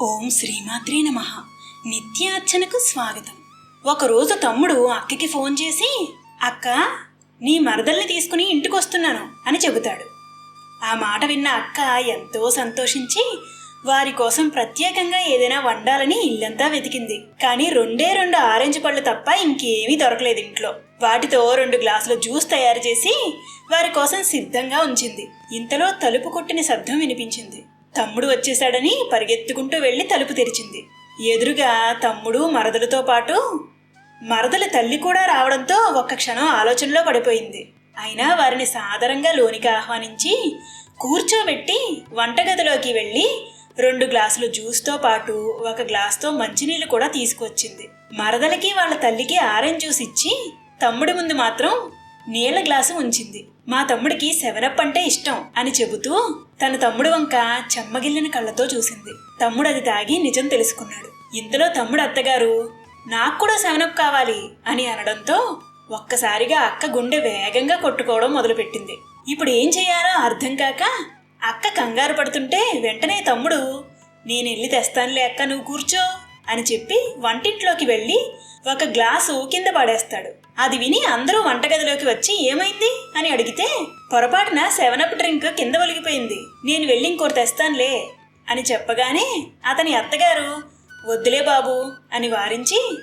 ఓం శ్రీమాత్రే నమ. నిత్యార్చనకు స్వాగతం. ఒకరోజు తమ్ముడు అక్కకి ఫోన్ చేసి అక్క నీ మరదల్ని తీసుకుని ఇంటికొస్తున్నాను అని చెబుతాడు. ఆ మాట విన్న అక్క ఎంతో సంతోషించి వారి కోసం ప్రత్యేకంగా ఏదైనా వండాలని ఇల్లంతా వెతికింది. కానీ రెండే రెండు ఆరెంజ్ పళ్ళు తప్ప ఇంకేమీ దొరకలేదు ఇంట్లో. వాటితో రెండు గ్లాసుల జ్యూస్ తయారు చేసి వారి కోసం సిద్ధంగా ఉంచింది. ఇంతలో తలుపు కొట్టిన శబ్దం వినిపించింది. తమ్ముడు వచ్చేశాడని పరిగెత్తుకుంటూ వెళ్ళి తలుపు తెరిచింది. ఎదురుగా తమ్ముడు మరదలతో పాటు మరదల తల్లి కూడా రావడంతో ఒక్క క్షణం ఆలోచనలో పడిపోయింది. అయినా వారిని సాదరంగా లోనికి ఆహ్వానించి కూర్చోబెట్టి వంటగదిలోకి వెళ్ళి రెండు గ్లాసులు జ్యూస్తో పాటు ఒక గ్లాస్తో మంచినీళ్ళు కూడా తీసుకొచ్చింది మరదలకి వాళ్ళ తల్లికి ఆరెంజ్ జ్యూస్ ఇచ్చి తమ్ముడి ముందు మాత్రం నీళ్ళ గ్లాసు ఉంచింది. మా తమ్ముడికి సెవెనప్ అంటే ఇష్టం అని చెబుతూ తన తమ్ముడు వంక చెమ్మగిల్లిన కళ్ళతో చూసింది. తమ్ముడు అది తాగి నిజం తెలుసుకున్నాడు. ఇంతలో తమ్ముడు అత్తగారు నాకు కూడా సెవెనప్ కావాలి అని అనడంతో ఒక్కసారిగా అక్క గుండె వేగంగా కొట్టుకోవడం మొదలుపెట్టింది. ఇప్పుడు ఏం చేయాలో అర్థం కాక అక్క కంగారు పడుతుంటే వెంటనే తమ్ముడు నేను వెళ్ళి తెస్తానులే అక్క నువ్వు కూర్చో. అని చెప్పి వంటింట్లోకి వెళ్ళి ఒక గ్లాసు కింద పడేస్తాడు. అది విని అందరూ వంటగదిలోకి వచ్చి ఏమైంది? అని అడిగితే పొరపాటున సెవెనప్ డ్రింక్ కింద ఒలిగిపోయింది. నేను వెళ్ళి ఇంకోటి తెస్తానులే అని చెప్పగానే అతని అత్తగారు వద్దులే బాబు అని వారించి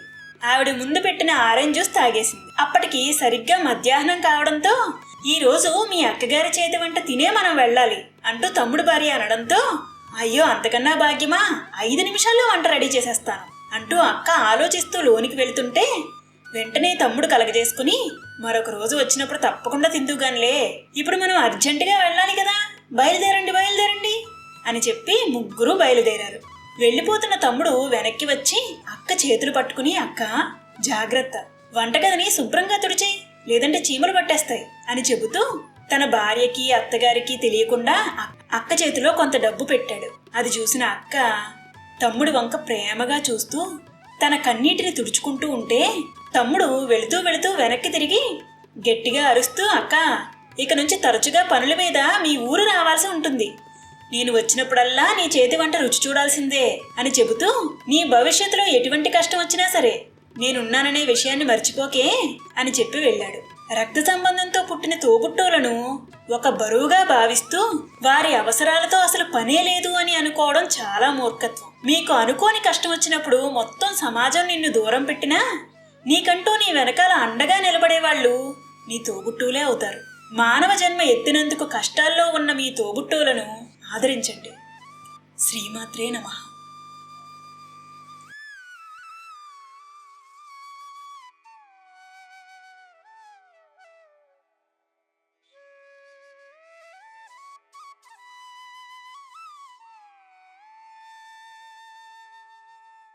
ఆవిడ ముందు పెట్టిన ఆరెంజ్ జ్యూస్ తాగేసింది. అప్పటికి సరిగ్గా మధ్యాహ్నం కావడంతో ఈ రోజు మీ అక్కగారి చేతి వంట తినే మనం వెళ్ళాలి అంటూ తమ్ముడు భార్య అనడంతో అయ్యో అంతకన్నా భాగ్యమా? ఐదు నిమిషాల్లో వంట రెడీ చేసేస్తాను. అంటూ అక్క ఆలోచిస్తూ లోనికి వెళుతుంటే వెంటనే తమ్ముడు కలగజేసుకుని మరొక రోజు వచ్చినప్పుడు తప్పకుండా తిందుగానిలే ఇప్పుడు మనం అర్జెంటుగా వెళ్ళాలి కదా. బయలుదేరండి బయలుదేరండి అని చెప్పి ముగ్గురు బయలుదేరారు. వెళ్ళిపోతున్న తమ్ముడు వెనక్కి వచ్చి అక్క చేతులు పట్టుకుని అక్క జాగ్రత్త. వంటగదిని శుభ్రంగా తుడిచేయి లేదంటే చీమలు పట్టేస్తాయి అని చెబుతూ తన భార్యకి అత్తగారికి తెలియకుండా అక్క చేతిలో కొంత డబ్బు పెట్టాడు. అది చూసిన అక్క తమ్ముడు వంక ప్రేమగా చూస్తూ తన కన్నీటిని తుడుచుకుంటూ ఉంటే తమ్ముడు వెళుతూ వెళుతూ వెనక్కి తిరిగి గట్టిగా అరుస్తూ అక్క ఇక నుంచి తరచుగా పనుల మీద మీ ఊరు రావాల్సి ఉంటుంది. నేను వచ్చినప్పుడల్లా నీ చేతి వంట రుచి చూడాల్సిందే అని చెబుతూ నీ భవిష్యత్తులో ఎటువంటి కష్టం వచ్చినా సరే నేనున్నాననే విషయాన్ని మర్చిపోకే అని చెప్పి వెళ్ళాడు. రక్త సంబంధంతో పుట్టిన తోబుట్టువులను ఒక బరువుగా భావిస్తూ వారి అవసరాలతో అసలు పనే లేదు అని అనుకోవడం చాలా మూర్ఖత్వం. మీకు అనుకోని కష్టం వచ్చినప్పుడు మొత్తం సమాజం నిన్ను దూరం పెట్టినా నీకంటూ నీ వెనకాల అండగా నిలబడేవాళ్ళు నీ తోబుట్టువులే అవుతారు. మానవ జన్మ ఎత్తినందుకు కష్టాల్లో ఉన్న మీ తోబుట్టువులను ఆదరించండి. శ్రీమాత్రే నమః.